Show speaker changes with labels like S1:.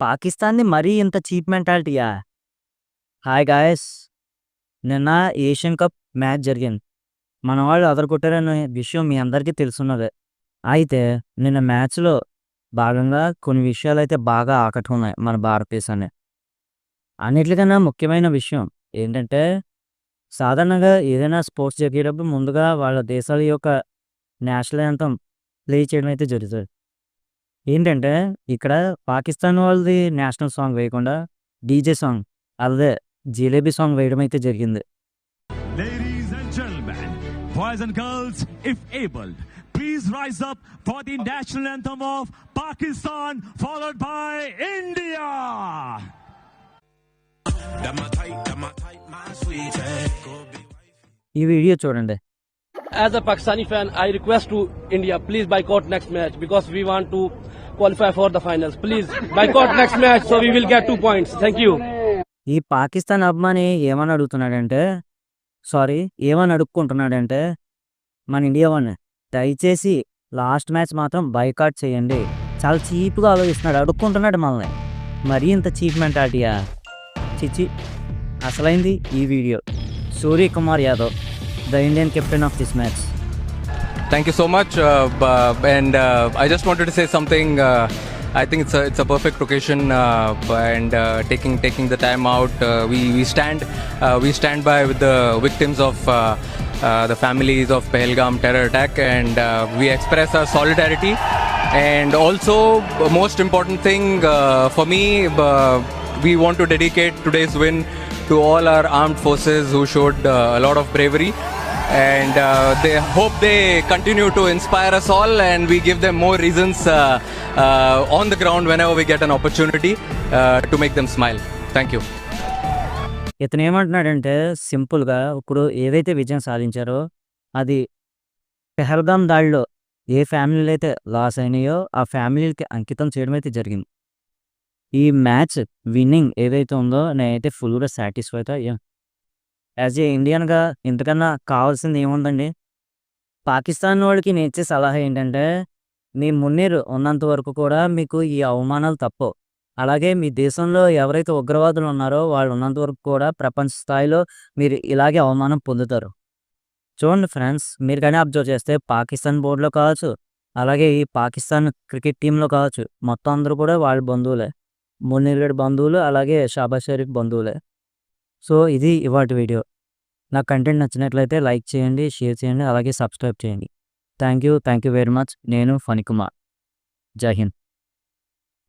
S1: పాకిస్తాన్‌ది మరీ ఇంత cheap మెంటాలిటీయా? Hi guys! నిన్న ఏషియన్ కప్ మ్యాచ్ జరిగింది. మన వాళ్ళు అదరగొట్టారనే విషయం మీ అందరికీ తెలుసున్నదే. అయితే నిన్న మ్యాచ్‌లో భాగంగా కొన్ని విషయాలు అయితే బాగా ఆకట్టుకున్నాయి మన భారతదేశాన్ని. అన్నిటికన్నా ముఖ్యమైన విషయం ఏంటంటే, సాధారణంగా ఏదైనా స్పోర్ట్స్ జరిగేటప్పుడు ముందుగా వాళ్ళ దేశాల యొక్క నేషనల్ యాంథమ్ ప్లే చేయడం అయితే జరుగుతుంది ఏంటంటే, ఇక్కడ పాకిస్తాన్ వాళ్ళది నేషనల్ సాంగ్ వేయకుండా డీజే సాంగ్ అదే 'జిలేబీ' సాంగ్ వేయడం అయితే జరిగింది.
S2: Boys and girls, if able, please rise up for the national anthem of Pakistan, followed by India.
S1: ఈ వీడియో చూడండి.
S3: As a Pakistani fan, I request to India, please boycott next match because we want to qualify for the finals. Please boycott next match so we will get two points. Thank you.
S1: ఈ పాకిస్తాన్ అభిమాని ఏమని అడుగుతున్నాడంటే sorry ఏమని అడుక్కుంటున్నాడంటే మన India one దయచేసి last match మాత్రం boycott చేయండి చాలా చీప్గా ఆలోచిస్తున్నాడు అడుక్కుంటున్నాడు మనల్ని మరీ ఇంత చీప్ మెంటాలిటీయా చిచి అసలైంది ఈ video Surya Kumar Yadav the Indian captain of this match
S4: Thank you so much. Uh, and uh, I just wanted to say something. Uh, I think it's a it's a perfect occasion, uh, and uh, taking taking the time out, uh, we we stand we stand by with the victims of the families of Pahalgam terror attack, and we express our solidarity. And also, most important thing for me, we want to dedicate today's win to all our armed forces who showed a lot of bravery and uh, they hope they continue to inspire us all and we give them more reasons uh, uh, on the ground whenever we get an opportunity uh, to make them smile thank you
S1: ఇతను ఏమంటున్నాడంటే సింపుల్గా ఇప్పుడు ఏదైతే విజయం సాధించారో అది పెహల్గాం దాడిలో ఏ ఫ్యామిలీలు అయితే లాస్ అయినాయో ఆ ఫ్యామిలీలకి అంకితం చేయడం అయితే జరిగింది ఈ మ్యాచ్ విన్నింగ్ ఏదైతే ఉందో నేనైతే ఫుల్గా సాటిస్ఫైతో అయ్యా యాజ్ ఏ ఇండియన్గా ఇంతకన్నా కావాల్సింది ఏముందండి? పాకిస్తాన్ వాళ్ళకి నేను ఇచ్చే సలహా ఏంటంటే మీ మున్నీరు ఉన్నంత వరకు కూడా మీకు ఈ అవమానాలు తప్పవు అలాగే మీ దేశంలో ఎవరైతే ఉగ్రవాదులు ఉన్నారో వాళ్ళు ఉన్నంత వరకు కూడా ప్రపంచ స్థాయిలో మీరు ఇలాగే అవమానం పొందుతారు. చూడండి ఫ్రెండ్స్ మీరు కానీ అబ్జర్వ్ చేస్తే పాకిస్తాన్ బోర్డులో కావచ్చు అలాగే ఈ పాకిస్తాన్ క్రికెట్ టీంలో కావచ్చు మొత్తం అందరూ కూడా వాళ్ళ బంధువులే. మున్నీర్ గడి బంధువులు అలాగే షాబాజ్ షరీఫ్ బంధువులే. సో ఇది ఇవాటి వీడియో. నా కంటెంట్ నచ్చినట్లయితే లైక్ చేయండి షేర్ చేయండి అలాగే సబ్స్క్రైబ్ చేయండి. Thank you thank you very much. నేను ఫణికుమార్. జై హింద్.